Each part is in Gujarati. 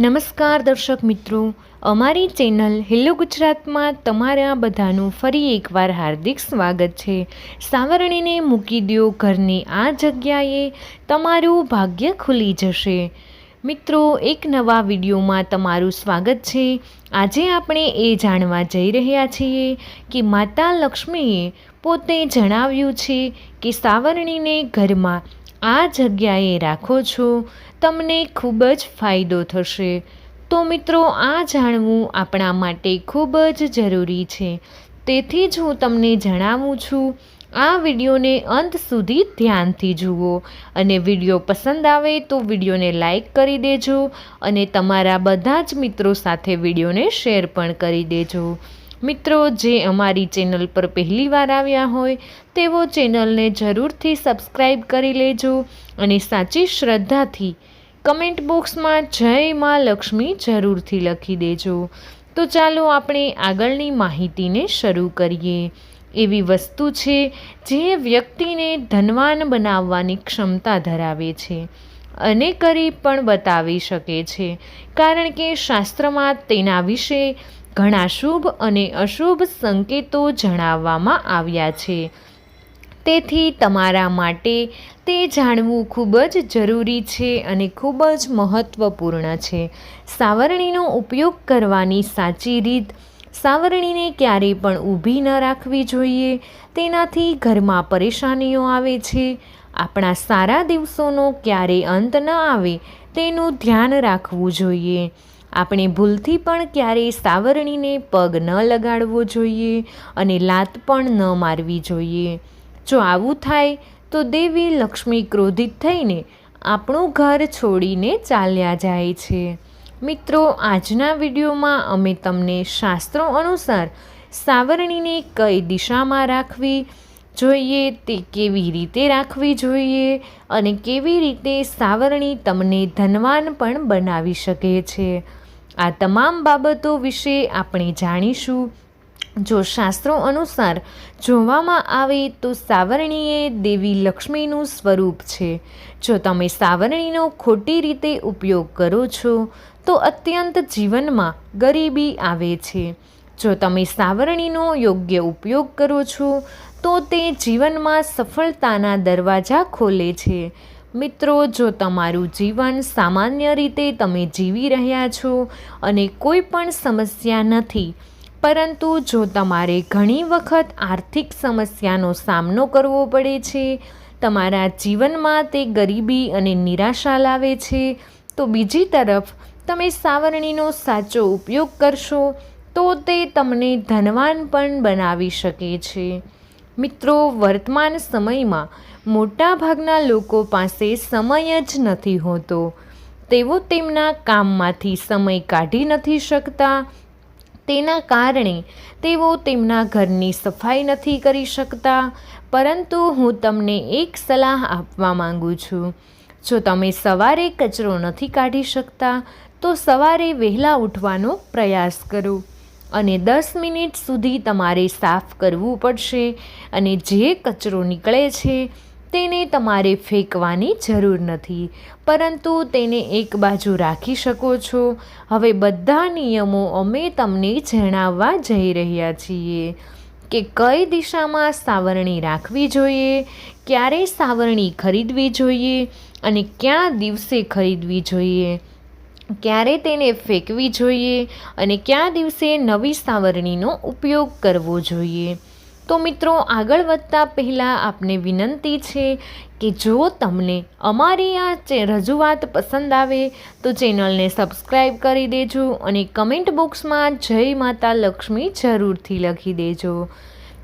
નમસ્કાર દર્શક મિત્રો. અમારી ચેનલ હેલો ગુજરાતમાં તમારા બધાનું ફરી એકવાર હાર્દિક સ્વાગત છે. સાવરણીને મૂકી દો ઘરની આ જગ્યાએ તમારું ભાગ્ય ખુલી જશે. મિત્રો, એક નવા વિડીયોમાં તમારું સ્વાગત છે. આજે આપણે એ જાણવા જઈ રહ્યા છીએ કે માતા લક્ષ્મીએ પોતે જણાવ્યું છે કે સાવરણીને ઘરમાં આ જગ્યાએ રાખો છો, તમને ખૂબ જ ફાયદો થશે. તો મિત્રો, આ જાણવું આપણા માટે ખૂબ જ જરૂરી છે. તેથી જ હું તમને જણાવું છું, આ વિડીયોને અંત સુધી ધ્યાનથી જુઓ અને વીડિયો પસંદ આવે તો વિડીયોને લાઈક કરી દેજો અને તમારા બધા જ મિત્રો સાથે વિડીયોને શેર પણ કરી દેજો. મિત્રો, જે અમારી ચેનલ પર પહેલીવાર આવ્યા હોય તેઓ ચેનલને જરૂરથી સબસ્ક્રાઈબ કરી લેજો અને સાચી શ્રદ્ધાથી કમેન્ટ બોક્સમાં જય મા લક્ષ્મી જરૂરથી લખી દેજો. તો ચાલો આપણે આગળની માહિતીને શરૂ કરીએ. એવી વસ્તુ છે, જે વ્યક્તિને ધનવાન બનાવવાની ક્ષમતા ધરાવે છે અને કરી પણ બતાવી શકે છે. કારણ કે શાસ્ત્રમાં તેના વિશે ઘણા શુભ અને અશુભ સંકેતો જણાવવામાં આવ્યા છે. તેથી તમારા માટે તે જાણવું ખૂબ જ જરૂરી છે અને ખૂબ જ મહત્ત્વપૂર્ણ છે. સાવરણીનો ઉપયોગ કરવાની સાચી રીત સાવરણીને ક્યારેય પણ ઊભી ન રાખવી જોઈએ. તેનાથી ઘરમાં પરેશાનીઓ આવે છે. આપણા સારા દિવસોનો ક્યારેય અંત ન આવે તેનું ધ્યાન રાખવું જોઈએ. આપણે ભૂલથી પણ ક્યારેય સાવરણીને પગ ન લગાડવો જોઈએ અને લાત પણ ન મારવી જોઈએ. જો આવું થાય, તો દેવી લક્ષ્મી ક્રોધિત થઈને આપણું ઘર છોડીને ચાલ્યા જાય છે. મિત્રો, આજના વિડીયોમાં અમે તમને શાસ્ત્રો અનુસાર સાવરણીને કઈ દિશામાં રાખવી જોઈએ, તે કેવી રીતે રાખવી જોઈએ અને કેવી રીતે સાવરણી તમને ધનવાન પણ બનાવી શકે છે. આ તમામ બાબતો વિશે આપણે જાણીશું. જો શાસ્ત્રો અનુસાર જોવામાં આવે તો સાવરણીએ દેવી લક્ષ્મીનું સ્વરૂપ છે. જો તમે સાવરણીનો ખોટી રીતે ઉપયોગ કરો છો, તો અત્યંત જીવનમાં ગરીબી આવે છે. જો તમે સાવરણીનો યોગ્ય ઉપયોગ કરો છો, તો તે જીવનમાં સફળતાના દરવાજા ખોલે છે. મિત્રો, જો તમારું જીવન સામાન્ય રીતે તમે જીવી રહ્યા છો અને કોઈ પણ સમસ્યા નથી, પરંતુ જો તમારે ઘણી વખત આર્થિક સમસ્યાનો સામનો કરવો પડે છે, તમારા જીવનમાં તે ગરીબી અને નિરાશા લાવે છે, તો બીજી તરફ તમે સાવરણીનો સાચો ઉપયોગ કરશો, તો તે તમને ધનવાન પણ બનાવી શકે છે. મિત્રો, વર્તમાન સમયમાં મોટાભાગના લોકો પાસે સમય જ નથી હોતો. તેઓ તેમના કામમાંથી સમય કાઢી નથી શકતા. તેના કારણે તેઓ તેમના ઘરની સફાઈ નથી કરી શકતા. પરંતુ હું તમને એક સલાહ આપવા માંગુ છું. જો તમે સવારે કચરો નથી કાઢી શકતા, તો સવારે વહેલા ઉઠવાનો પ્રયાસ કરો. અને દસ મિનિટ સુધી તમારે સાફ કરવું પડશે અને જે કચરો નીકળે છે તેને તમારે ફેંકવાની જરૂર નથી. પરંતુ તેને એક બાજુ રાખી શકો છો. હવે બધા નિયમો અમે તમને જણાવવા જઈ રહ્યા છીએ કે કઈ દિશામાં સાવરણી રાખવી જોઈએ, ક્યારે સાવરણી ખરીદવી જોઈએ અને ક્યાં દિવસે ખરીદવી જોઈએ. ક્યારે તેને ફેંકવી જોઈએ અને કયા દિવસે નવી સાવરણીનો ઉપયોગ કરવો જોઈએ? તો મિત્રો, આગળ વધતા પહેલાં આપને વિનંતી છે કે જો તમને અમારી આ રજૂઆત પસંદ આવે, તો ચેનલને સબસ્ક્રાઈબ કરી દેજો અને કમેન્ટ બોક્સમાં જય માતા લક્ષ્મી જરૂરથી લખી દેજો.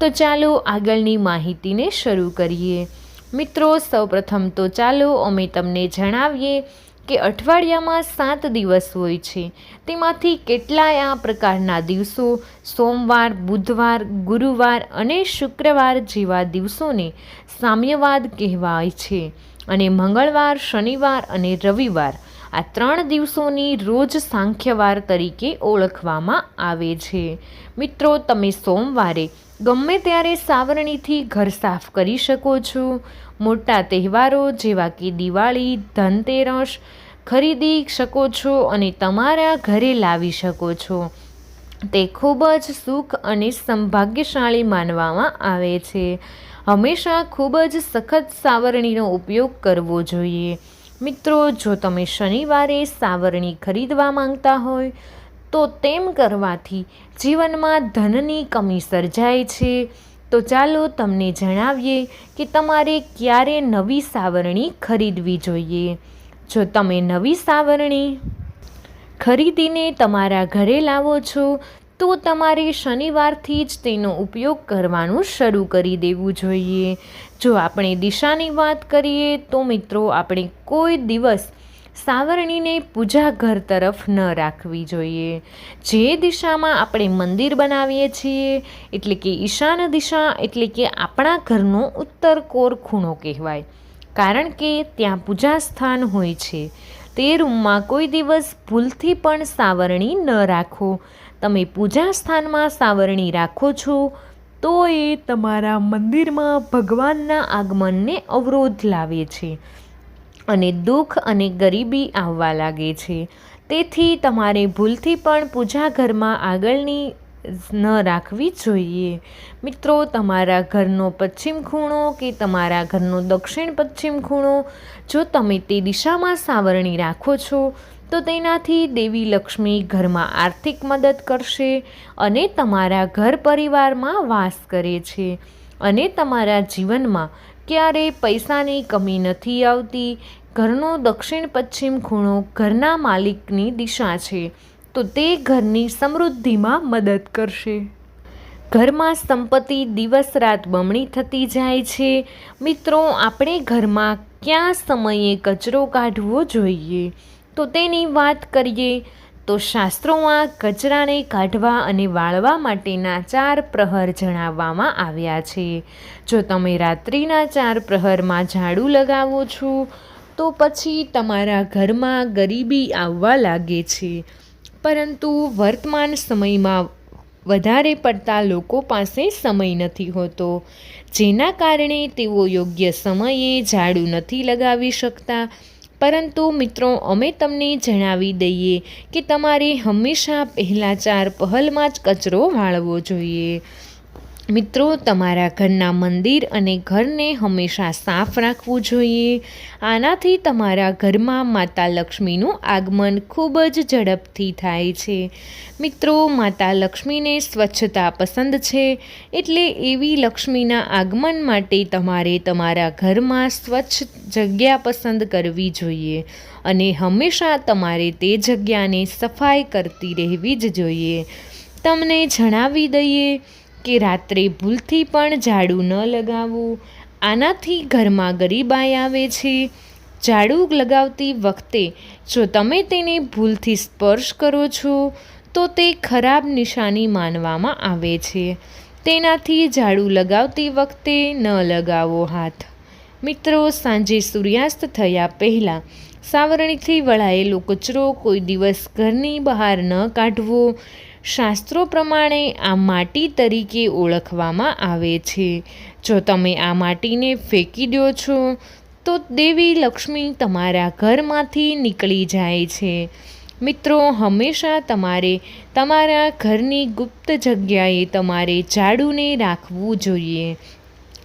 તો ચાલો આગળની માહિતીને શરૂ કરીએ. મિત્રો, સૌપ્રથમ તો ચાલો અમે તમને જણાવીએ કે અઠવાડિયામાં સાત દિવસ હોય છે. તેમાંથી કેટલાય આ પ્રકારના દિવસો સોમવાર, બુધવાર, ગુરુવાર અને શુક્રવાર જેવા દિવસોને સામ્યવાદ કહેવાય છે અને મંગળવાર, શનિવાર અને રવિવાર આ ત્રણ દિવસોની રોજ સાંખ્યવાર તરીકે ઓળખવામાં આવે છે. મિત્રો, તમે સોમવારે ગમે ત્યારે સાવરણીથી ઘર સાફ કરી શકો છો. મોટા તહેવારો જેવા કે દિવાળી, ધનતેરસ ખરીદી શકો છો અને તમારા ઘરે લાવી શકો છો. તે ખૂબ જ સુખ અને સંભાગ્યશાળી માનવામાં આવે છે. હંમેશા ખૂબ જ સખત સાવરણીનો ઉપયોગ કરવો જોઈએ. મિત્રો, જો તમે શનિવારે સાવરણી ખરીદવા માંગતા હોય, તો તેમ કરવાથી જીવનમાં ધનની કમી સર્જાય છે. તો ચાલો તમને જણાવીએ કે તમારે ક્યારે નવી સાવરણી ખરીદવી જોઈએ. જો તમે નવી સાવરણી ખરીદીને તમારા ઘરે લાવો છો તો તમારે શનિવારથી જ તેનો ઉપયોગ કરવાનું શરૂ કરી દેવું જોઈએ. જો આપણે દિશાની વાત કરીએ, તો મિત્રો, આપણે કોઈ દિવસ સાવરણીને પૂજા ઘર તરફ ન રાખવી જોઈએ. જે દિશામાં આપણે મંદિર બનાવીએ છીએ, એટલે કે ઈશાન દિશા, એટલે કે આપણા ઘરનો ઉત્તર કોર ખૂણો કહેવાય. કારણ કે ત્યાં પૂજા સ્થાન હોય છે. તે રૂમમાં કોઈ દિવસ ભૂલથી પણ સાવરણી ન રાખો. તમે પૂજા સ્થાનમાં સાવરણી રાખો છો તો એ તમારા મંદિરમાં ભગવાનના આગમનને અવરોધ લાવે છે અને દુઃખ અને ગરીબી આવવા લાગે છે. તેથી તમારે ભૂલથી પણ પૂજા ઘરમાં આગળની ન રાખવી જોઈએ. મિત્રો, તમારા ઘરનો પશ્ચિમ ખૂણો કે તમારા ઘરનો દક્ષિણ પશ્ચિમ ખૂણો, જો તમે તે દિશામાં સાવરણી રાખો છો તો તેનાથી દેવી લક્ષ્મી ઘરમાં આર્થિક મદદ કરશે અને તમારા ઘર પરિવારમાં વાસ કરે છે. અને તમારા જીવનમાં ક્યારેય પૈસાની કમી નથી આવતી. ઘરનો દક્ષિણ પશ્ચિમ ખૂણો ઘરના માલિકની દિશા છે. તો તે ઘરની સમૃદ્ધિમાં મદદ કરશે. ઘરમાં સંપત્તિ દિવસ રાત બમણી થતી જાય છે. મિત્રો, આપણે ઘરમાં ક્યાં સમયે કચરો કાઢવો જોઈએ? તો તેની વાત કરીએ તો શાસ્ત્રોમાં કચરાને કાઢવા અને વાળવા માટેના ચાર પ્રહર જણાવવામાં આવ્યા છે. જો તમે રાત્રિના ચાર પ્રહરમાં ઝાડુ લગાવો છો, તો પછી તમારા ઘરમાં ગરીબી આવવા લાગે છે. પરંતુ વર્તમાન સમયમાં વધારે પડતા લોકો પાસે સમય નથી હોતો, જેના કારણે તેઓ યોગ્ય સમયે ઝાડુ નથી લગાવી શકતા પરંતુ મિત્રો, અમે તમને જણાવી દઈએ કે તમારે હંમેશા પહેલાં ચાર પહલમાં જ કચરો વાળવો જોઈએ. મિત્રો, તમારા ઘરના મંદિર અને ઘરને હંમેશા સાફ રાખવું જોઈએ. આનાથી તમારા ઘરમાં માતા લક્ષ્મીનું આગમન ખૂબ જ ઝડપથી થાય છે. મિત્રો, માતા લક્ષ્મીને સ્વચ્છતા પસંદ છે એટલે એવી લક્ષ્મીના આગમન માટે તમારે તમારા ઘરમાં સ્વચ્છ જગ્યા પસંદ કરવી જોઈએ અને હંમેશા તમારે તે જગ્યાને સફાઈ કરતી રહેવી જ જોઈએ. તમને જણાવી દઈએ કે રાત્રે ભૂલથી પણ ઝાડુ ન લગાવવું. આનાથી ઘરમાં ગરીબાઈ આવે છે. ઝાડુ લગાવતી વખતે જો તમે તેને ભૂલથી સ્પર્શ કરો છો, તો તે ખરાબ નિશાની માનવામાં આવે છે. તેનાથી ઝાડુ લગાવતી વખતે ન લગાવો હાથ. મિત્રો, સાંજે સૂર્યાસ્ત થયા પહેલાં સાવરણીથી વળાયેલો કચરો કોઈ દિવસ ઘરની બહાર ન કાઢવો. શાસ્ત્રો પ્રમાણે આ માટી તરીકે ઓળખવામાં આવે છે. જો તમે આ માટીને ફેંકી દો છો, તો દેવી લક્ષ્મી તમારા ઘરમાંથી નીકળી જાય છે. મિત્રો, હંમેશા તમારે તમારા ઘરની ગુપ્ત જગ્યાએ તમારે ઝાડુને રાખવું જોઈએ.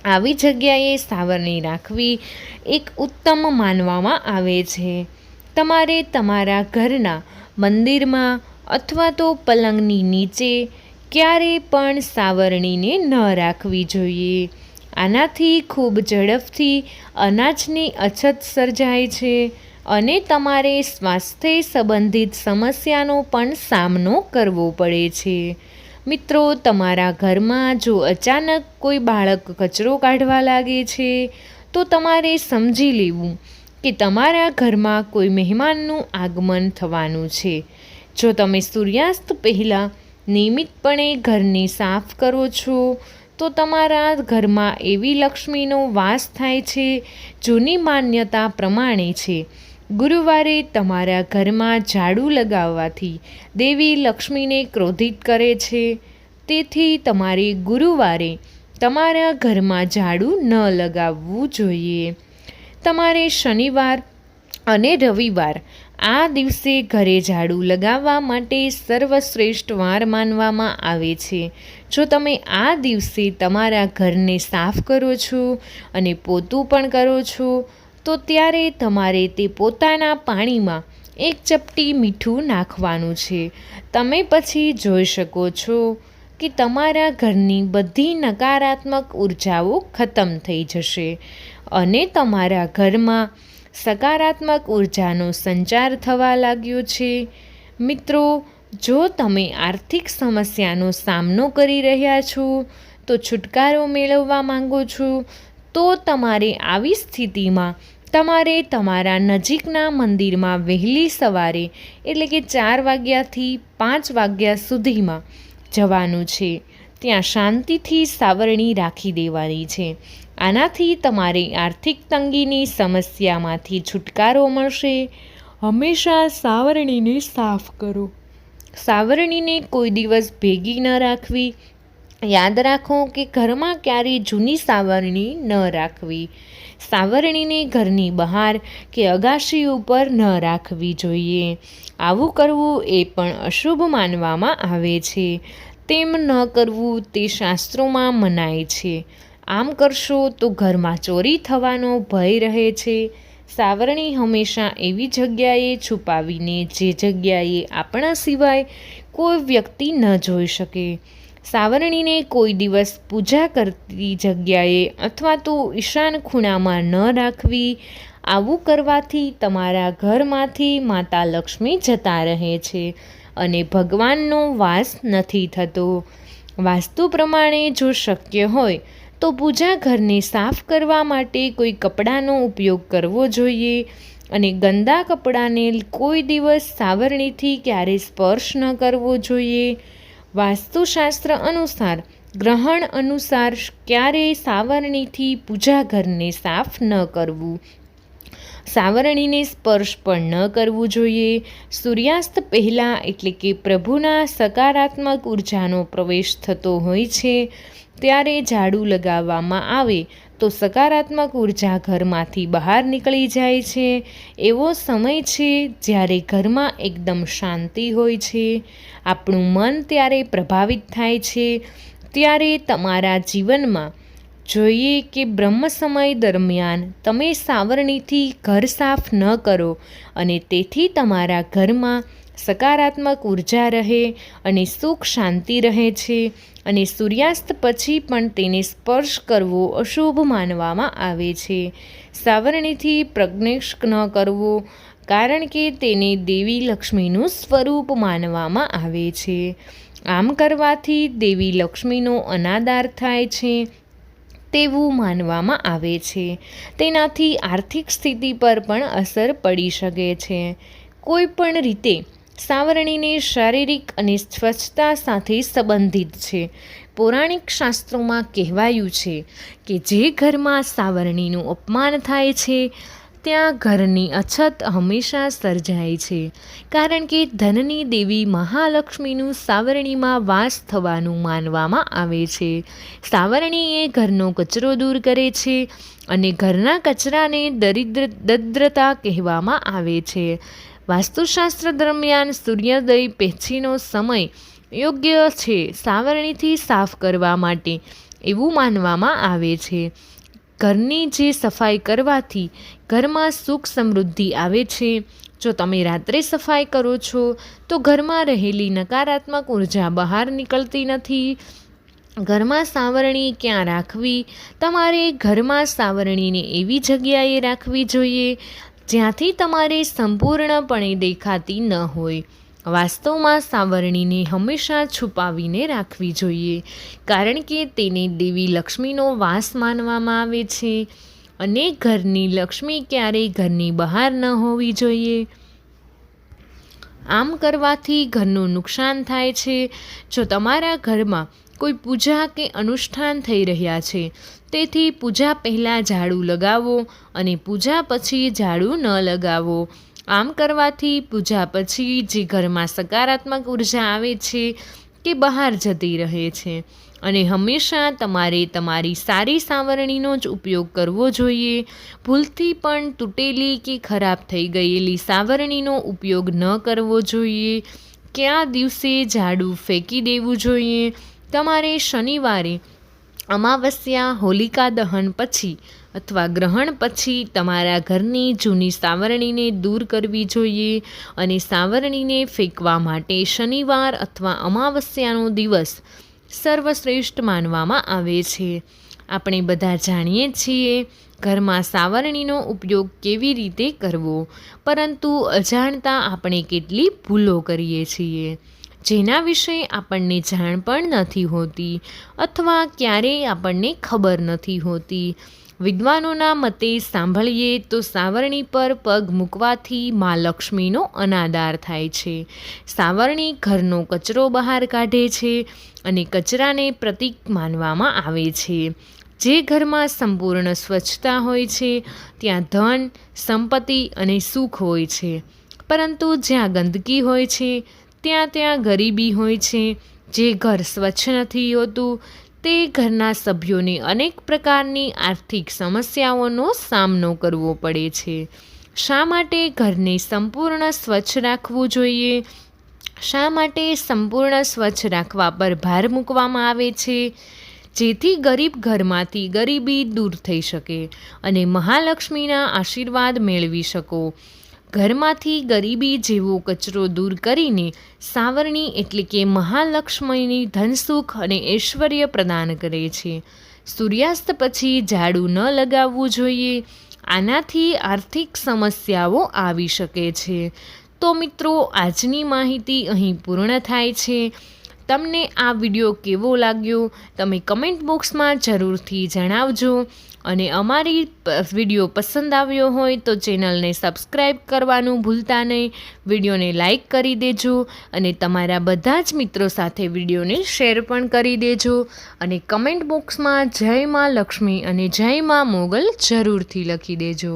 આવી જગ્યાએ સાવરણી રાખવી એક ઉત્તમ માનવામાં આવે છે. તમારે તમારા ઘરના મંદિરમાં અથવા તો પલંગની નીચે ક્યારેય પણ સાવરણીને ન રાખવી જોઈએ. આનાથી ખૂબ ઝડપથી અનાજની અછત સર્જાય છે અને તમારે સ્વાસ્થ્ય સંબંધિત સમસ્યાનો પણ સામનો કરવો પડે છે. મિત્રો, તમારા ઘરમાં જો અચાનક કોઈ બાળક કચરો કાઢવા લાગે છે, તો તમારે સમજી લેવું કે તમારા ઘરમાં કોઈ મહેમાનનું આગમન થવાનું છે. જો તમે સૂર્યાસ્ત પહેલાં નિયમિતપણે ઘરને સાફ કરો છો, તો તમારા ઘરમાં એવી લક્ષ્મીનો વાસ થાય છે, જૂની માન્યતા પ્રમાણે છે. ગુરુવારે તમારા ઘરમાં ઝાડુ લગાવવાથી દેવી લક્ષ્મીને ક્રોધિત કરે છે. તેથી તમારે ગુરુવારે તમારા ઘરમાં ઝાડુ ન લગાવવું જોઈએ. તમારે શનિવાર અને રવિવાર આ દિવસે ઘરે ઝાડુ લગાવવા માટે સર્વશ્રેષ્ઠ વાર માનવામાં આવે છે. જો તમે આ દિવસે તમારા ઘરને સાફ કરો છો અને પોતું પણ કરો છો, તો ત્યારે તમારે તે પોતાના પાણીમાં એક ચપટી મીઠું નાખવાનું છે. તમે પછી જોઈ શકો છો કે તમારા ઘરની બધી નકારાત્મક ઉર્જાઓ ખતમ થઈ જશે અને તમારા ઘરમાં સકારાત્મક ઉર્જાનો સંચાર થવા લાગ્યો છે. મિત્રો, જો તમે આર્થિક સમસ્યાનો સામનો કરી રહ્યા છો, તો છુટકારો મેળવવા માંગો છો, તો તમારે આવી સ્થિતિમાં તમારે તમારા નજીકના મંદિરમાં વહેલી સવારે એટલે કે ચાર વાગ્યાથી પાંચ વાગ્યા સુધીમાં જવાનું છે. ત્યાં શાંતિથી સાવરણી રાખી દેવાની છે. આનાથી તમારી આર્થિક તંગીની સમસ્યામાંથી છુટકારો મળશે. હંમેશા સાવરણીને સાફ કરો. સાવરણીને કોઈ દિવસ ભેગી ન રાખવી. યાદ રાખો કે ઘરમાં ક્યારેય જૂની સાવરણી ન રાખવી. સાવરણીને ઘરની બહાર કે અગાશી ઉપર ન રાખવી જોઈએ. આવું કરવું એ પણ અશુભ માનવામાં આવે છે. તેમ ન કરવું તે શાસ્ત્રોમાં મનાય છે. આમ કરશો તો ઘરમાં ચોરી થવાનો ભય રહે છે. સાવરણી હંમેશા એવી જગ્યાએ છુપાવીને જે જગ્યાએ આપણા સિવાય કોઈ વ્યક્તિ ન જોઈ શકે. સાવરણીને કોઈ દિવસ પૂજા કરતી જગ્યાએ અથવા તો ઈશાન ખૂણામાં ન રાખવી, આવું કરવાથી તમારા ઘરમાંથી માતા લક્ષ્મી જતા રહે છે. અને ભગવાનનો વાસ નથી થતો. વાસ્તુ પ્રમાણે જો શક્ય હોય, તો પૂજા ઘરને સાફ કરવા માટે કોઈ કપડાનો ઉપયોગ કરવો જોઈએ અને ગંદા કપડાને કોઈ દિવસ સાવરણીથી ક્યારે સ્પર્શ ન કરવો જોઈએ. વાસ્તુશાસ્ત્ર અનુસાર, ગ્રહણ અનુસાર ક્યારેય સાવરણીથી પૂજા ઘરને સાફ ન કરવું સાવરણીને સ્પર્શ પણ ન કરવું જોઈએ. સૂર્યાસ્ત પહેલાં એટલે કે પ્રભુના સકારાત્મક ઉર્જાનો પ્રવેશ થતો હોય છે. ત્યારે ઝાડુ લગાવવામાં આવે તો સકારાત્મક ઊર્જા ઘરમાંથી બહાર નીકળી જાય છે. એવો સમય છે જ્યારે ઘરમાં એકદમ શાંતિ હોય છે. આપણું મન ત્યારે પ્રભાવિત થાય છે. ત્યારે તમારા જીવનમાં જોઈએ કે બ્રહ્મ સમય દરમિયાન તમે સાવરણીથી ઘર સાફ ન કરો અને તેથી તમારા ઘરમાં સકારાત્મક ઊર્જા રહે અને સુખ શાંતિ રહે છે અને સૂર્યાસ્ત પછી પણ તેને સ્પર્શ કરવો અશુભ માનવામાં આવે છે. સાવરણીથી પ્રજ્ઞેશ ન કરવો કારણ કે તેને દેવી લક્ષ્મીનું સ્વરૂપ માનવામાં આવે છે. આમ કરવાથી દેવી લક્ષ્મીનો અનાદાર થાય છે તેવું માનવામાં આવે છે. તેનાથી આર્થિક સ્થિતિ પર પણ અસર પડી શકે છે. કોઈ પણ રીતે, સાવરણીને શારીરિક અને સ્વચ્છતા સાથે સંબંધિત છે. પૌરાણિક શાસ્ત્રોમાં કહેવાયું છે કે જે ઘરમાં સાવરણીનું અપમાન થાય છે ત્યાં ઘરની અછત હંમેશા સર્જાય છે, કારણ કે ધનની દેવી મહાલક્ષ્મીનું સાવરણીમાં વાસ થવાનું માનવામાં આવે છે. સાવરણી એ ઘરનો કચરો દૂર કરે છે અને ઘરના કચરાને દરિદ્ર દદ્રતા કહેવામાં આવે છે. વાસ્તુશાસ્ત્ર દરમિયાન સૂર્યોદય પછીનો સમય યોગ્ય છે સાવરણીથી સાફ કરવા માટે એવું માનવામાં આવે છે. ઘરની જે સફાઈ કરવાથી ઘરમાં સુખ સમૃદ્ધિ આવે છે. જો તમે રાત્રે સફાઈ કરો છો, તો ઘરમાં રહેલી નકારાત્મક ઊર્જા બહાર નીકળતી નથી. ઘરમાં સાવરણી ક્યાં રાખવી? તમારે ઘરમાં સાવરણીને એવી જગ્યાએ રાખવી જોઈએ, જ્યાંથી તમારે સંપૂર્ણપણે દેખાતી ન હોય. વાસ્તવમાં સાવરણીને હંમેશા છુપાવીને રાખવી જોઈએ, કારણ કે તેને દેવી લક્ષ્મીનો વાસ માનવામાં આવે છે અને ઘરની લક્ષ્મી ક્યારેય ઘરની બહાર ન હોવી જોઈએ. આમ કરવાથી ઘરનું નુકસાન થાય છે. જો તમારા ઘરમાં કોઈ પૂજા કે અનુષ્ઠાન થઈ રહ્યા છે, તેથી પૂજા પહેલાં ઝાડુ લગાવો અને પૂજા પછી ઝાડુ ન લગાવો. આમ કરવાથી પૂજા પછી જે ઘરમાં સકારાત્મક ઊર્જા આવે છે કે બહાર જતી રહે છે. અને હંમેશા તમારે તમારી સારી સાવરણીનો જ ઉપયોગ કરવો જોઈએ. ભૂલથી પણ તૂટેલી કે ખરાબ થઈ ગયેલી સાવરણીનો ઉપયોગ ન કરવો જોઈએ. કયા દિવસે ઝાડું ફેંકી દેવું જોઈએ? તમારે શનિવારે, અમાવસ્યા, હોલિકા દહન પછી અથવા ગ્રહણ પછી તમારા ઘરની જૂની સાવરણીને દૂર કરવી જોઈએ અને સાવરણીને ફેંકવા માટે શનિવાર અથવા અમાવસ્યાનો દિવસ સર્વશ્રેષ્ઠ માનવામાં આવે છે. આપણે બધા જાણીએ છીએ ઘરમાં સાવરણીનો ઉપયોગ કેવી રીતે કરવો, પરંતુ અજાણતા આપણે કેટલી ભૂલો કરીએ છીએ, જેના વિશે આપણને જાણ પણ નથી હોતી અથવા ક્યારેય આપણને ખબર નથી હોતી. વિદ્વાનોના મતે સાંભળીએ તો સાવરણી પર પગ મૂકવાથી મા લક્ષ્મીનો અનાદાર થાય છે. સાવરણી ઘરનો કચરો બહાર કાઢે છે અને કચરાને પ્રતીક માનવામાં આવે છે. જે ઘરમાં સંપૂર્ણ સ્વચ્છતા હોય છે, ત્યાં ધન, સંપત્તિ અને સુખ હોય છે. પરંતુ જ્યાં ગંદકી હોય છે, ત્યાં ત્યાં ગરીબી હોય છે. જે ઘર સ્વચ્છ નથી હોતું તે ઘરના સભ્યોને અનેક પ્રકારની આર્થિક સમસ્યાઓનો સામનો કરવો પડે છે. શા માટે ઘરને સંપૂર્ણ સ્વચ્છ રાખવું જોઈએ? શા માટે સંપૂર્ણ સ્વચ્છ રાખવા પર ભાર મૂકવામાં આવે છે? જેથી ગરીબ ઘરમાંથી ગરીબી દૂર થઈ શકે અને મહાલક્ષ્મીના આશીર્વાદ મેળવી શકો. ઘરમાંથી ગરીબી જેવો કચરો દૂર કરીને સાવરણી એટલે કે મહાલક્ષ્મીની ધનસુખ અને ઐશ્વર્ય પ્રદાન કરે છે. સૂર્યાસ્ત પછી ઝાડુ ન લગાવવું જોઈએ, આનાથી આર્થિક સમસ્યાઓ આવી શકે છે. તો મિત્રો, આજની માહિતી અહીં પૂર્ણ થાય છે. તમને આ વીડિયો કેવો લાગ્યો? તમે કમેન્ટ બોક્સમાં જરૂરથી જણાવજો. અને અમારી વીડિયો પસંદ આવ્યો હોય તો ચેનલને સબસ્ક્રાઈબ કરવાનું ભૂલતા નહીં. વિડીયોને લાઈક કરી દેજો અને તમારા બધા જ મિત્રો સાથે વિડીયોને શેર પણ કરી દેજો. અને કમેન્ટ બોક્સમાં જય માં લક્ષ્મી અને જય માં મોગલ જરૂરથી લખી દેજો.